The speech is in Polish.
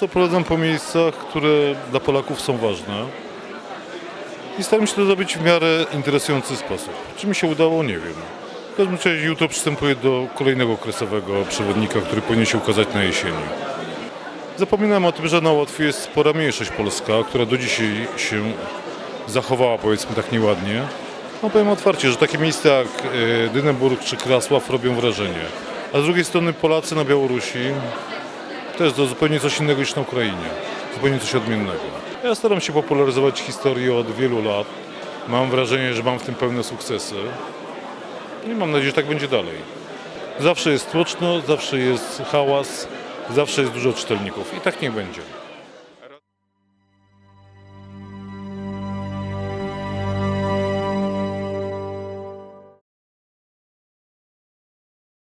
To prowadzę po miejscach, które dla Polaków są ważne. I staram się to zrobić w miarę interesujący sposób. Czy mi się udało, nie wiem. W każdym razie jutro przystępuję do kolejnego okresowego przewodnika, który powinien się ukazać na jesieni. Zapominam o tym, że na Łotwie jest spora mniejszość polska, która do dzisiaj się zachowała, powiedzmy tak nieładnie. No powiem otwarcie, że takie miejsca jak e, Dyneburg czy Krasław robią wrażenie. A z drugiej strony Polacy na Białorusi to jest zupełnie coś innego niż na Ukrainie. Zupełnie coś odmiennego. Ja staram się popularyzować historię od wielu lat. Mam wrażenie, że mam w tym pełne sukcesy. I mam nadzieję, że tak będzie dalej. Zawsze jest tłoczno, zawsze jest hałas, zawsze jest dużo czytelników. I tak niech będzie.